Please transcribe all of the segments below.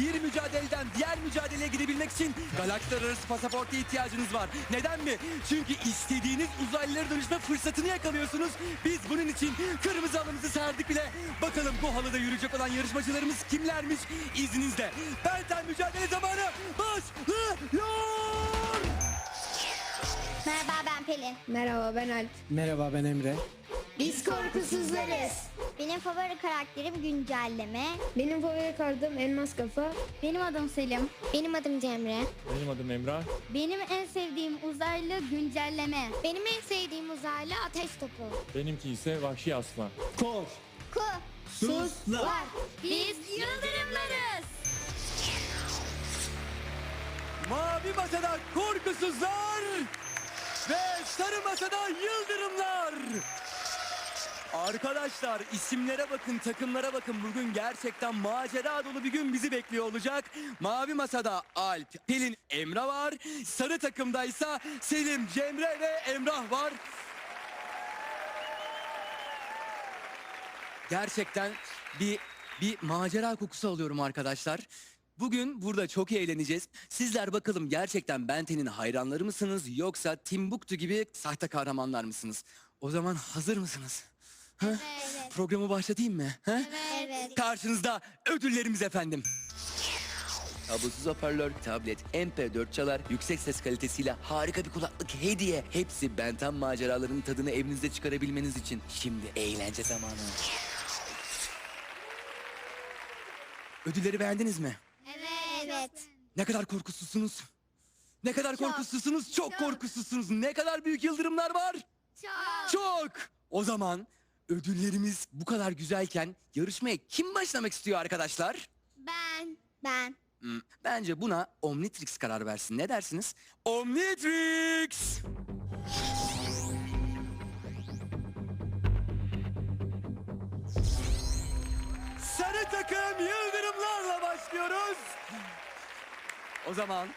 bir mücadeleden diğer mücadeleye girebilmek için galaklar arası pasaporta ihtiyacınız var. Neden mi? Çünkü istediğiniz uzaylılara dönüşme fırsatını yakalıyorsunuz. Biz bunun için kırmızı halımızı serdik bile. Bakalım bu halıda yürüyecek olan yarışmacılarımız kimlermiş? İzninizle. Benten mücadele zamanı başlıyor. Merhaba ben Pelin. Merhaba ben Alp. Merhaba ben Emre. Biz korkusuzlarız. Benim favori karakterim güncelleme. Benim favori kartım Elmas Kafa. Benim adım Selim. Benim adım Cemre. Benim adım Emrah. Benim en sevdiğim uzaylı güncelleme. Benim en sevdiğim uzaylı ateş topu. Benimki ise Vahşi Aslan. Kor. Ku. Susla. Var. Biz yıldırımlarız. Mavi masada korkusuzlar ve sarı masada yıldırımlar. Arkadaşlar isimlere bakın, takımlara bakın. Bugün gerçekten macera dolu bir gün bizi bekliyor olacak. Mavi masada Alp, Pelin, Emrah var. Sarı takımdaysa Selim, Cemre ve Emrah var. Gerçekten bir bir macera kokusu alıyorum arkadaşlar. Bugün burada çok eğleneceğiz. Sizler bakalım gerçekten Benten'in hayranları mısınız yoksa Timbuktu gibi sahte kahramanlar mısınız? O zaman hazır mısınız? Ha? Evet. Programı başlatayım mı? Ha? Evet. Karşınızda ödüllerimiz efendim. Kablosuz hoparlör, tablet, MP4 çalar, yüksek ses kalitesiyle harika bir kulaklık hediye. Hepsi Benten maceralarının tadını evinizde çıkarabilmeniz için. Şimdi eğlence zamanı. Ödülleri beğendiniz mi? Evet. Evet. Ne kadar korkusuzsunuz? Ne kadar Çok. korkusuzsunuz? Çok, Çok. korkusuzsunuz. Ne kadar büyük yıldırımlar var? Çok. Çok. O zaman ödüllerimiz bu kadar güzelken yarışmaya kim başlamak istiyor arkadaşlar? Ben. Ben. Hmm, bence buna Omnitrix karar versin. Ne dersiniz? Omnitrix! Sarı takım yıldırımlarla başlıyoruz. O zaman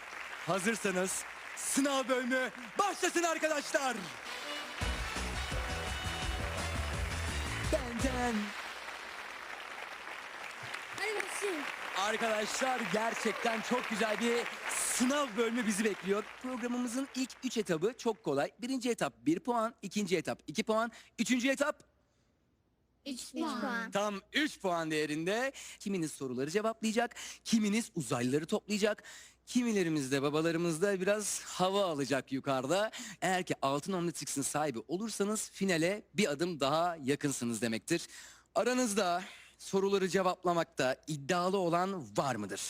hazırsanız sınav bölümü başlasın arkadaşlar. Benden. Arkadaşlar gerçekten çok güzel bir sınav bölümü bizi bekliyor. Programımızın ilk üç etabı çok kolay. Birinci etap 1 puan, ikinci etap 2 puan, üçüncü etap 3 puan. tam 3 puan değerinde. Kiminiz soruları cevaplayacak, kiminiz uzaylıları toplayacak. Kimilerimiz de babalarımız da biraz hava alacak yukarıda. Eğer ki altın Omnitrix'in sahibi olursanız finale bir adım daha yakınsınız demektir. Aranızda soruları cevaplamakta iddialı olan var mıdır?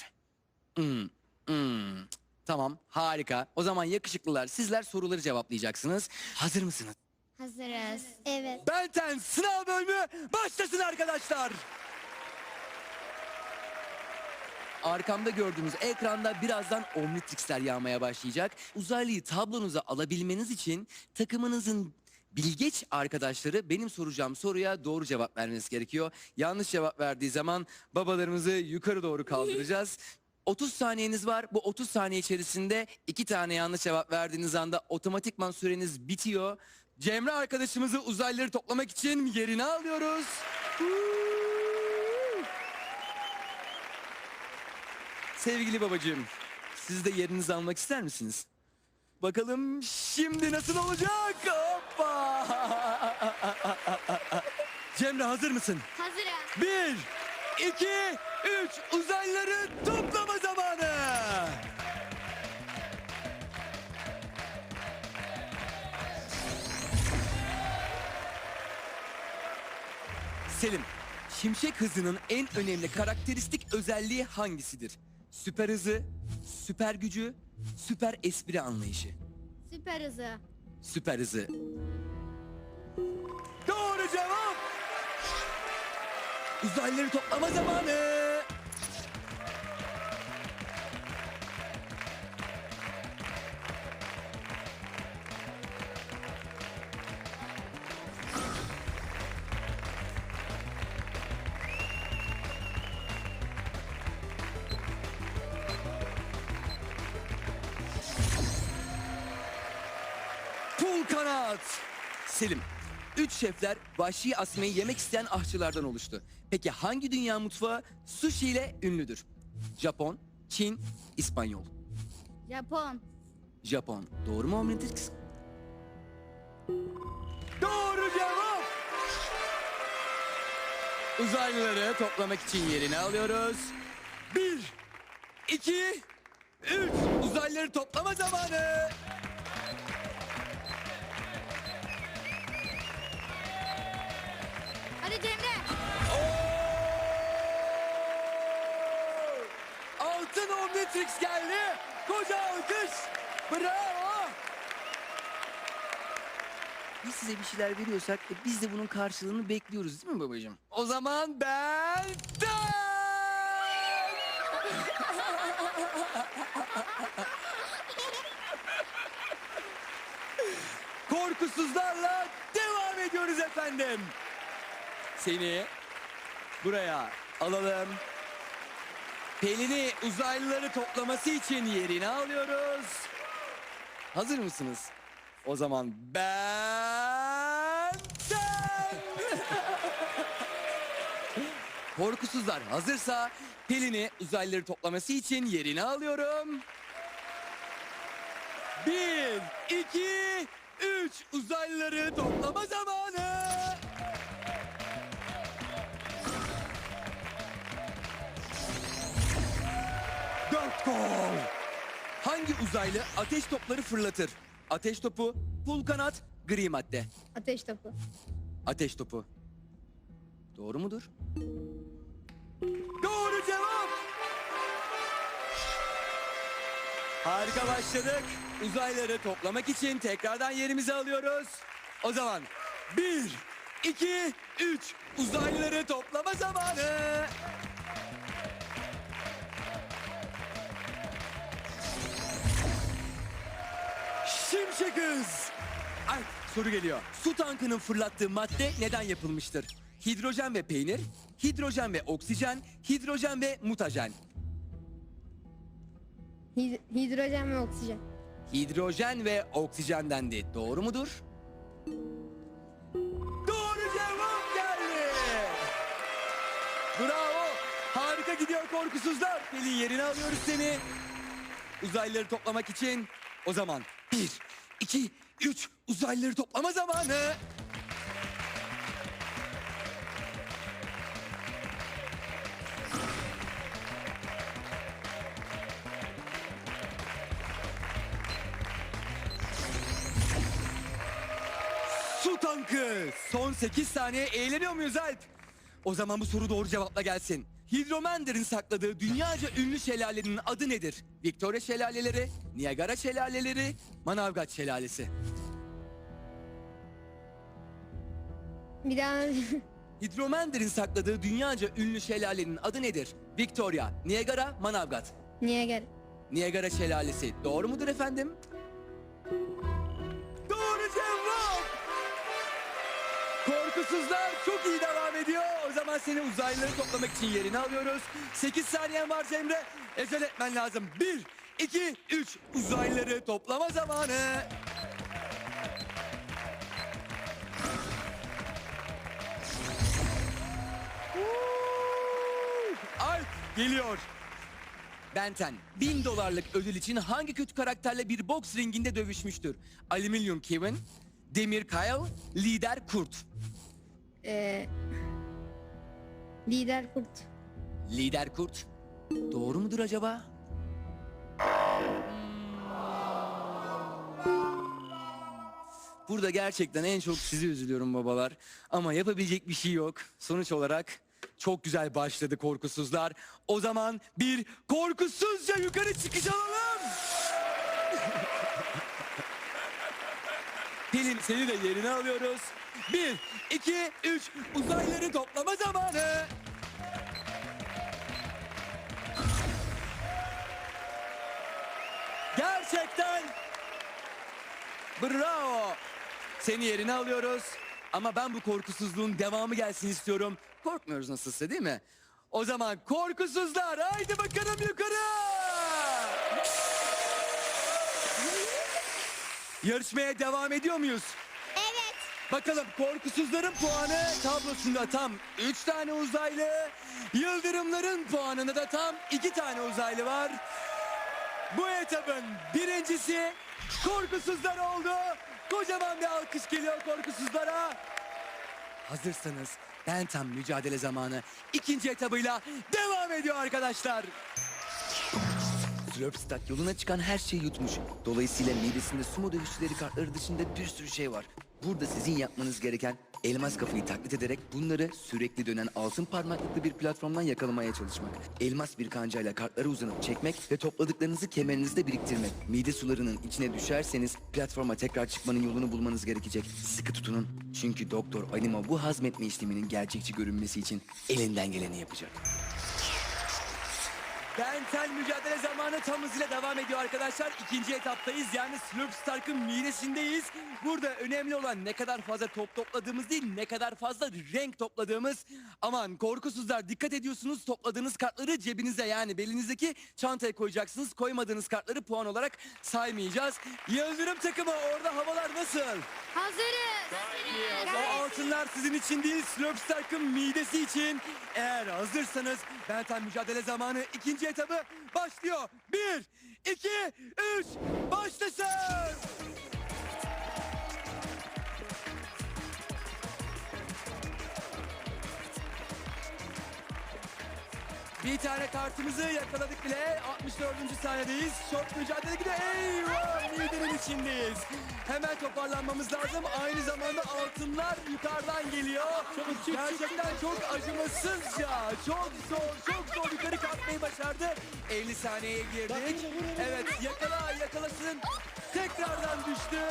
Hmm, hmm. Tamam harika. O zaman yakışıklılar sizler soruları cevaplayacaksınız. Hazır mısınız? Hazırız. Evet. Benten sınav bölümü başlasın arkadaşlar. Arkamda gördüğünüz ekranda birazdan Omnitrix'ler yağmaya başlayacak. Uzaylıyı tablonuza alabilmeniz için takımınızın bilgeç arkadaşları benim soracağım soruya doğru cevap vermeniz gerekiyor. Yanlış cevap verdiği zaman babalarımızı yukarı doğru kaldıracağız. 30 saniyeniz var. Bu 30 saniye içerisinde iki tane yanlış cevap verdiğiniz anda otomatikman süreniz bitiyor. Cemre arkadaşımızı uzaylıları toplamak için yerine alıyoruz. Sevgili babacığım, siz de yerinizi almak ister misiniz? Bakalım şimdi nasıl olacak? Hoppa! Cemre hazır mısın? Hazırım. Bir, iki, üç uzaylıları toplama zamanı. Selim, şimşek hızının en önemli karakteristik özelliği hangisidir? Süper hızı, süper gücü, süper espri anlayışı. Süper hızı. Süper hızı. Doğru cevap. Uzaylıları toplama zamanı. Pul kanat. Selim, Üç şefler vahşi asmayı yemek isteyen aşçılardan oluştu. Peki hangi dünya mutfağı sushi ile ünlüdür? Japon, Çin, İspanyol. Japon. Japon. Doğru mu Omnitrix? Doğru cevap! Uzaylıları toplamak için yerini alıyoruz. Bir, iki, üç. Uzaylıları toplama zamanı. Hadi Cemre. Altın Omnitrix geldi. Koca alkış. Bravo. Biz size bir şeyler veriyorsak e, biz de bunun karşılığını bekliyoruz değil mi babacığım? O zaman ben... Korkusuzlarla devam ediyoruz efendim. Seni buraya alalım. Pelin'i uzaylıları toplaması için yerine alıyoruz. Hazır mısınız? O zaman ben. Korkusuzlar hazırsa Pelin'i uzaylıları toplaması için yerine alıyorum. Bir, iki, üç uzaylıları toplama zamanı. Gol. Hangi uzaylı ateş topları fırlatır? Ateş topu, pul kanat, gri madde. Ateş topu. Ateş topu. Doğru mudur? Doğru cevap. Harika başladık. Uzayları toplamak için tekrardan yerimizi alıyoruz. O zaman bir, iki, üç uzaylıları toplama zamanı. Şimşek hız. Ay soru geliyor. Su tankının fırlattığı madde neden yapılmıştır? Hidrojen ve peynir, hidrojen ve oksijen, hidrojen ve mutajen. Hid- hidrojen ve oksijen. Hidrojen ve oksijen dendi. Doğru mudur? Doğru cevap geldi. Bravo. Harika gidiyor korkusuzlar. Pelin yerine alıyoruz seni. Uzaylıları toplamak için o zaman bir, iki, üç uzaylıları toplama zamanı. Su tankı. Son 8 saniye eğleniyor muyuz Alp? O zaman bu soru doğru cevapla gelsin. Hidromender'in sakladığı dünyaca ünlü şelalenin adı nedir? Victoria şelaleleri, Niagara şelaleleri, Manavgat şelalesi. Bir daha Hidromender'in sakladığı dünyaca ünlü şelalenin adı nedir? Victoria, Niagara, Manavgat. gel? Niagara şelalesi. Doğru mudur efendim? Doğru cevap! Korkusuzlar çok iyi devam ediyor. O zaman seni uzaylıları toplamak için yerine alıyoruz. 8 saniyen var Cemre. Ezel etmen lazım. 1, 2, 3 uzaylıları toplama zamanı. Alp geliyor. Benten, bin dolarlık ödül için hangi kötü karakterle bir boks ringinde dövüşmüştür? Alüminyum Kevin, Demir Kyle, Lider Kurt. Ee, lider kurt. Lider Kurt. Doğru mudur acaba? Burada gerçekten en çok sizi üzülüyorum babalar. Ama yapabilecek bir şey yok. Sonuç olarak çok güzel başladı korkusuzlar. O zaman bir korkusuzca yukarı çıkış alalım. Pelin seni de yerine alıyoruz. Bir, iki, üç uzayları toplama zamanı. Gerçekten bravo. Seni yerine alıyoruz. Ama ben bu korkusuzluğun devamı gelsin istiyorum. Korkmuyoruz nasılsa değil mi? O zaman korkusuzlar haydi bakalım yukarı. Yarışmaya devam ediyor muyuz? Evet. Bakalım korkusuzların puanı tablosunda tam 3 tane uzaylı. Yıldırımların puanında da tam 2 tane uzaylı var. Bu etabın birincisi korkusuzlar oldu. Kocaman bir alkış geliyor korkusuzlara. Hazırsanız ben tam mücadele zamanı ikinci etabıyla devam ediyor arkadaşlar. Slurpstack yoluna çıkan her şeyi yutmuş. Dolayısıyla midesinde sumo dövüşçüleri kartları dışında bir sürü şey var. Burada sizin yapmanız gereken elmas kafayı taklit ederek bunları sürekli dönen altın parmaklıklı bir platformdan yakalamaya çalışmak. Elmas bir kancayla kartları uzanıp çekmek ve topladıklarınızı kemerinizde biriktirmek. Mide sularının içine düşerseniz platforma tekrar çıkmanın yolunu bulmanız gerekecek. Sıkı tutunun. Çünkü Doktor Anima bu hazmetme işleminin gerçekçi görünmesi için elinden geleni yapacak. Benten mücadele zamanı tam hızıyla devam ediyor arkadaşlar. İkinci etaptayız yani Slurp Stark'ın midesindeyiz. Burada önemli olan ne kadar fazla top topladığımız değil ne kadar fazla renk topladığımız. Aman korkusuzlar dikkat ediyorsunuz topladığınız kartları cebinize yani belinizdeki çantaya koyacaksınız. Koymadığınız kartları puan olarak saymayacağız. Yıldırım takımı orada havalar nasıl? Hazırız. O altınlar sizin için değil, Slurp Stark'ın midesi için. Eğer hazırsanız Benten mücadele zamanı ikinci etabı başlıyor. Bir, iki, üç, başlasın! Bir tane kartımızı yakaladık bile. 64. saniyedeyiz. Şort mücadele gidiyor. Eyvah! Liderin içindeyiz. Hemen toparlanmamız lazım. Aynı zamanda altınlar yukarıdan geliyor. Gerçekten çok acımasızca, çok zor, çok zor yukarı kalkmayı başardı. 50 saniyeye girdik. Evet, yakala, yakalasın. Tekrardan düştü.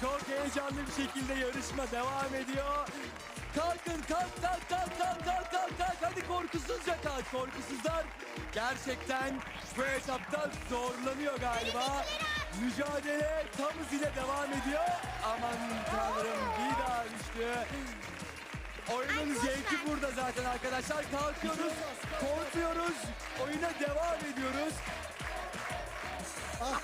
Çok heyecanlı bir şekilde yarışma devam ediyor. Kalkın kalk kalk kalk kalk kalk kalk kalk hadi korkusuzca kalk korkusuzlar. Gerçekten bu etapta zorlanıyor galiba. Mücadele tam hızıyla devam ediyor. Aman tanrım bir daha düştü. Oyunun zevki burada zaten arkadaşlar. Kalkıyoruz, korkuyoruz, oyuna devam ediyoruz. Evet,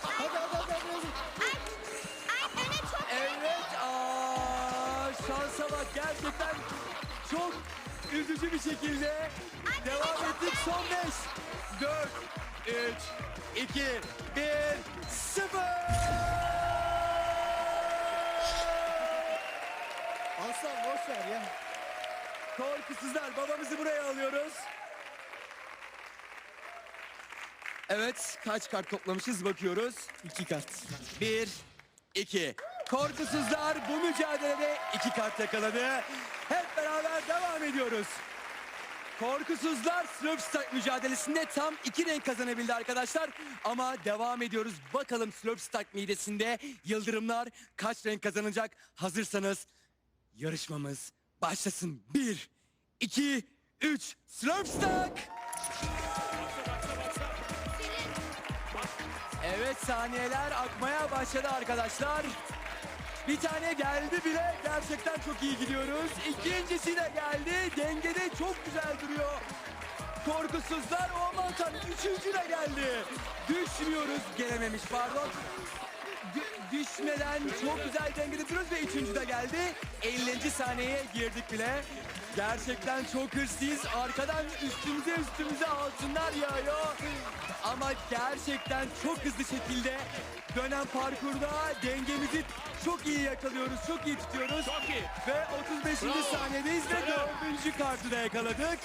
şansa bak gerçekten çok üzücü bir şekilde devam ettik. Son 5, 4, 3, 2, 1, 0. Aslan boş ver ya. Korkusuzlar babamızı buraya alıyoruz. Evet kaç kart toplamışız bakıyoruz. İki kart. Bir, iki. Korkusuzlar bu mücadelede iki kart yakaladı. Hep beraber devam ediyoruz. Korkusuzlar Slurpstack mücadelesinde tam iki renk kazanabildi arkadaşlar. Ama devam ediyoruz. Bakalım Slurpstack midesinde yıldırımlar kaç renk kazanacak? Hazırsanız yarışmamız başlasın. Bir, iki, üç. Slurpstack! Evet saniyeler akmaya başladı arkadaşlar. Bir tane geldi bile. Gerçekten çok iyi gidiyoruz. İkincisi de geldi. Dengede çok güzel duruyor. Korkusuzlar aman tanrım. Üçüncü de geldi. Düşmüyoruz. Gelememiş pardon. Dü- düşmeden çok güzel dengede duruyoruz ve üçüncü de geldi. 50. saniyeye girdik bile. Gerçekten çok hırslıyız. Arkadan üstümüze üstümüze altınlar yağıyor. Ama gerçekten çok hızlı şekilde dönen parkurda dengemizi çok iyi yakalıyoruz, çok iyi tutuyoruz. Çok iyi. Ve 35. saniyedeyiz ve dördüncü kartı da yakaladık.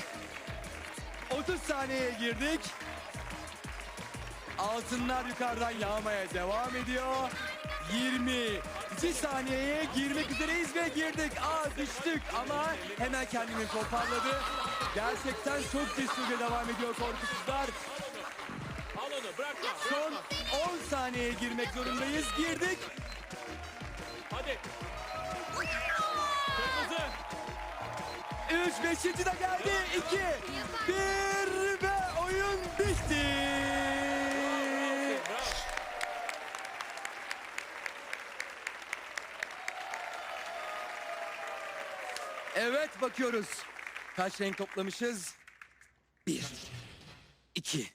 30 saniyeye girdik. Altınlar yukarıdan yağmaya devam ediyor. 20 saniyeye girmek üzereyiz ve girdik. Aa düştük ama hemen kendini toparladı. Gerçekten çok cesurca devam ediyor korkusuzlar. Son 10 saniyeye girmek zorundayız. Girdik. Hadi. Kırmızı. 3 5. de geldi. 2 1 ve oyun bitti. Evet bakıyoruz. Kaç renk toplamışız? Bir, iki,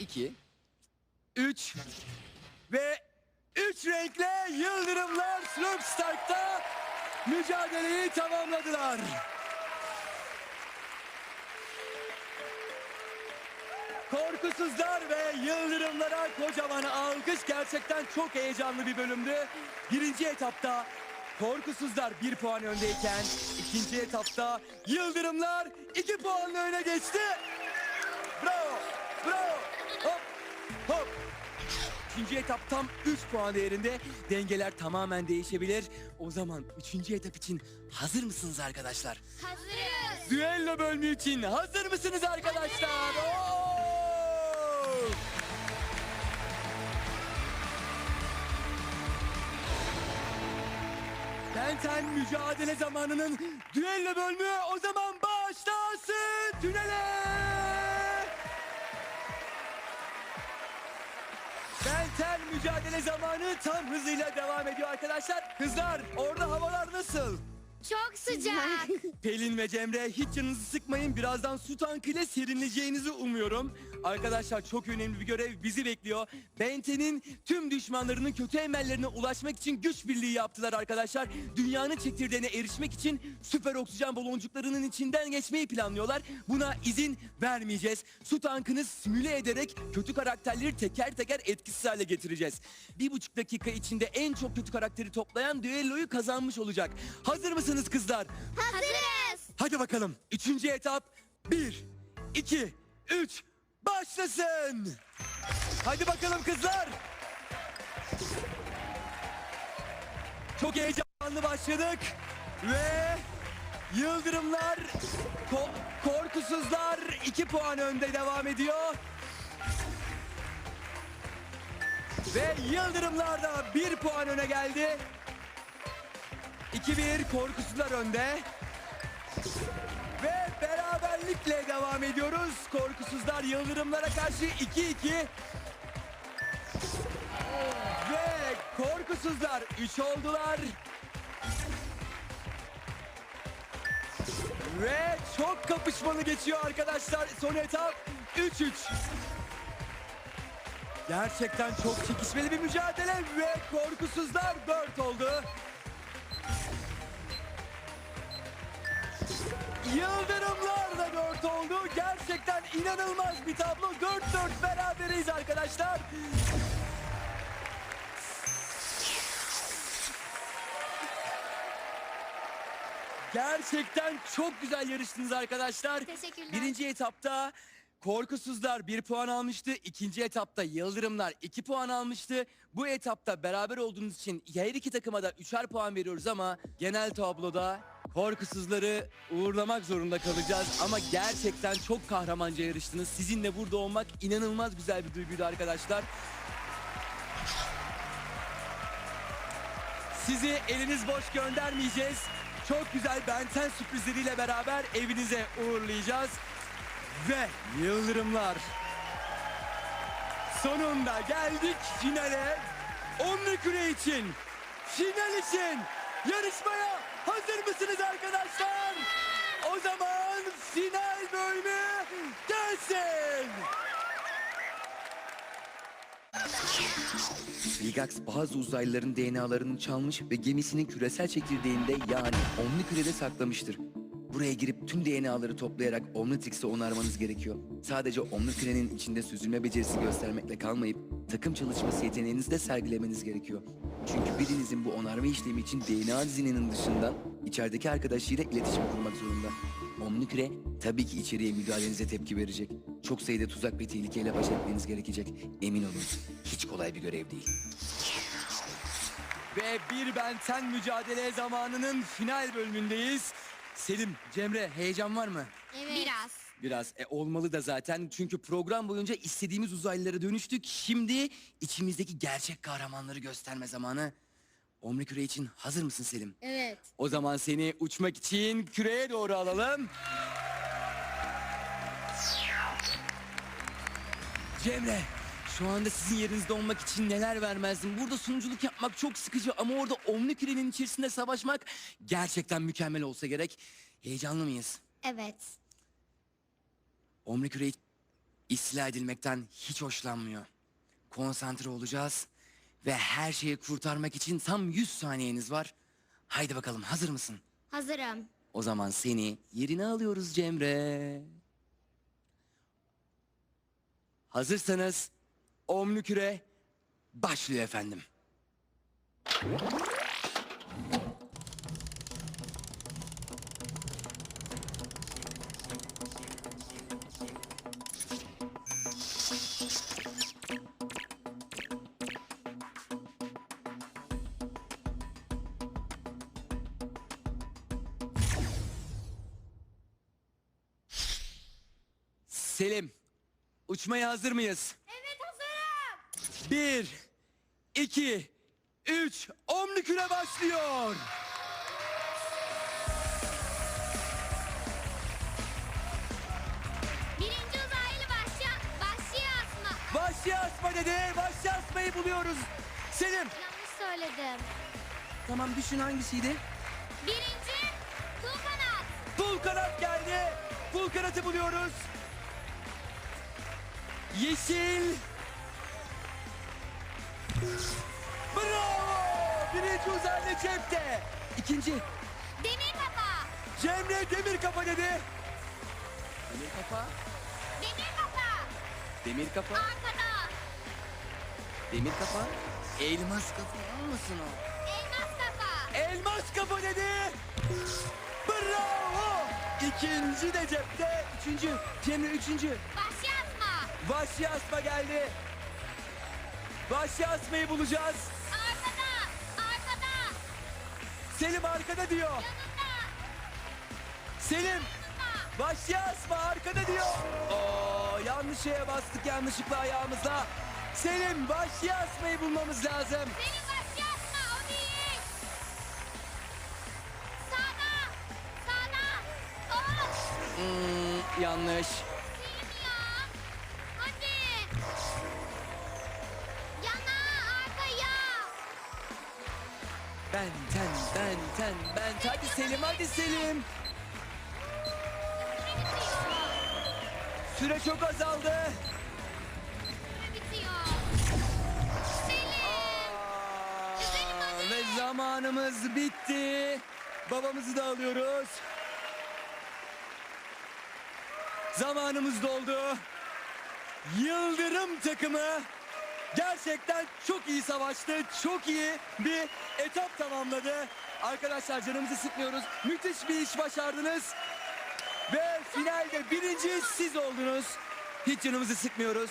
iki, üç ve üç renkle Yıldırımlar Slope Stark'ta mücadeleyi tamamladılar. Korkusuzlar ve Yıldırımlara kocaman alkış. Gerçekten çok heyecanlı bir bölümdü. Birinci etapta Korkusuzlar bir puan öndeyken ikinci etapta Yıldırımlar iki puanla öne geçti. Bravo, bravo, hop, hop. İkinci etap tam 3 puan değerinde. Dengeler tamamen değişebilir. O zaman üçüncü etap için hazır mısınız arkadaşlar? Hazırız. Düello bölümü için hazır mısınız arkadaşlar? Oo! Benten mücadele zamanının düello bölümü o zaman başlasın tünele! Benten mücadele zamanı tam hızıyla devam ediyor arkadaşlar. Kızlar orada havalar nasıl? Çok sıcak. Pelin ve Cemre hiç canınızı sıkmayın. Birazdan su tankıyla serinleyeceğinizi umuyorum. Arkadaşlar çok önemli bir görev bizi bekliyor. Benten'in tüm düşmanlarının kötü emellerine ulaşmak için güç birliği yaptılar arkadaşlar. Dünyanın çekirdeğine erişmek için süper oksijen baloncuklarının içinden geçmeyi planlıyorlar. Buna izin vermeyeceğiz. Su tankını simüle ederek kötü karakterleri teker teker etkisiz hale getireceğiz. Bir buçuk dakika içinde en çok kötü karakteri toplayan düelloyu kazanmış olacak. Hazır mısınız kızlar? Hazırız. Hadi bakalım. Üçüncü etap. Bir, iki, üç, başlasın. Hadi bakalım kızlar. Çok heyecanlı başladık. Ve Yıldırımlar, ko- korkusuzlar iki puan önde devam ediyor. Ve Yıldırımlar da bir puan öne geldi. 2-1 korkusuzlar önde. Ve beraberlikle devam ediyoruz. Korkusuzlar Yıldırımlara karşı 2-2. Ve korkusuzlar 3 oldular. Ve çok kapışmalı geçiyor arkadaşlar son etap 3-3. Gerçekten çok çekişmeli bir mücadele ve korkusuzlar 4 oldu. Yıldırımlar da 4 oldu. Gerçekten inanılmaz bir tablo. 4-4 beraberiz arkadaşlar. Gerçekten çok güzel yarıştınız arkadaşlar. Teşekkürler. Birinci etapta Korkusuzlar 1 puan almıştı. İkinci etapta Yıldırımlar 2 puan almıştı. Bu etapta beraber olduğunuz için her iki takıma da 3'er puan veriyoruz ama genel tabloda Korkusuzları uğurlamak zorunda kalacağız. Ama gerçekten çok kahramanca yarıştınız. Sizinle burada olmak inanılmaz güzel bir duyguydu arkadaşlar. Sizi eliniz boş göndermeyeceğiz. Çok güzel Benten sürprizleriyle beraber evinize uğurlayacağız. Ve Yıldırımlar. Sonunda geldik finale. Onlu küre için, final için yarışmaya hazır mısınız arkadaşlar? O zaman final bölümü gelsin. Vilgax bazı uzaylıların DNA'larını çalmış ve gemisinin küresel çekirdeğinde yani Omni Küre'de saklamıştır. Buraya girip tüm DNA'ları toplayarak Omnitrix'i onarmanız gerekiyor. Sadece Omni Küre'nin içinde süzülme becerisi göstermekle kalmayıp takım çalışması yeteneğinizi de sergilemeniz gerekiyor. Çünkü birinizin bu onarma işlemi için DNA dizininin dışından içerideki arkadaşıyla iletişim kurmak zorunda. Omniküre tabii ki içeriye müdahalenize tepki verecek. Çok sayıda tuzak ve tehlikeyle baş etmeniz gerekecek. Emin olun hiç kolay bir görev değil. Ve bir benten mücadele zamanının final bölümündeyiz. Selim, Cemre heyecan var mı? Evet. Biraz. Biraz e, olmalı da zaten çünkü program boyunca istediğimiz uzaylılara dönüştük. Şimdi içimizdeki gerçek kahramanları gösterme zamanı. Omri küre için hazır mısın Selim? Evet. O zaman seni uçmak için küreye doğru alalım. Cemre, şu anda sizin yerinizde olmak için neler vermezdim. Burada sunuculuk yapmak çok sıkıcı ama orada Omni kürenin içerisinde savaşmak gerçekten mükemmel olsa gerek. Heyecanlı mıyız? Evet. Omri küre istila edilmekten hiç hoşlanmıyor. Konsantre olacağız Ve her şeyi kurtarmak için tam 100 saniyeniz var. Haydi bakalım hazır mısın? Hazırım. O zaman seni yerine alıyoruz Cemre. Hazırsanız Omni Küre başlıyor efendim. Selim, uçmaya hazır mıyız? Bir, iki, üç, Omni Küre başlıyor. Birinci uzaylı başya, başya asma. Vahşi asma dedi. Vahşi asmayı buluyoruz. Selim, Yanlış söyledim. tamam düşün hangisiydi? Birinci tufanat. Pul kanat geldi. Pul kanatı buluyoruz. Yeşil. Bravo! Birinci uzaylı cepte. İkinci. Demir kafa. Cemre demir kafa dedi. Demir kafa. Demir kafa. Demir kafa. Arkada. Demir kafa. Elmas kafa olmasın o. Elmas kafa. Elmas kafa dedi. Bravo. İkinci de cepte. Üçüncü. Cemre üçüncü. Başya asma. Vahşi asma geldi. Vahşi asmayı bulacağız. Arkada. Arkada. Selim arkada diyor. Yanında. Selim. Yanında. Vahşi asma arkada diyor. Oo, yanlış şeye bastık yanlışlıkla ayağımızla. Selim vahşi asmayı bulmamız lazım. Benim başya asma o değil. Sağda. Sağda. O. Hmm, yanlış. Ben ten ben ten ben ten. Hadi Selim hadi Selim. Süre çok azaldı. Hadi. Ve zamanımız bitti. Babamızı da alıyoruz. Zamanımız doldu. Yıldırım takımı gerçekten çok iyi savaştı. Çok iyi bir etap tamamladı. Arkadaşlar canımızı sıkmıyoruz. Müthiş bir iş başardınız. Ve finalde birinci siz oldunuz. Hiç canımızı sıkmıyoruz.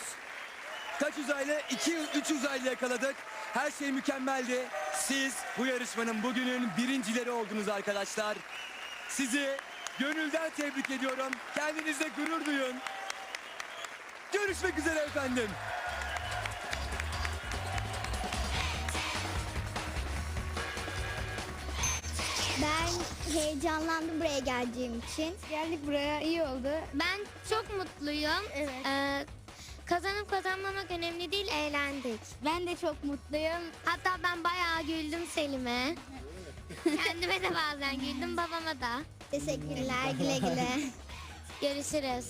Kaç uzaylı? 2 3 uzaylı yakaladık. Her şey mükemmeldi. Siz bu yarışmanın bugünün birincileri oldunuz arkadaşlar. Sizi gönülden tebrik ediyorum. Kendinizle gurur duyun. Görüşmek üzere efendim. Ben heyecanlandım buraya geleceğim için. Geldik buraya iyi oldu. Ben çok mutluyum. Evet. Ee, kazanıp kazanmamak önemli değil, eğlendik. Ben de çok mutluyum. Hatta ben bayağı güldüm Selim'e. Kendime de bazen güldüm, babama da. Teşekkürler, güle güle. Görüşürüz.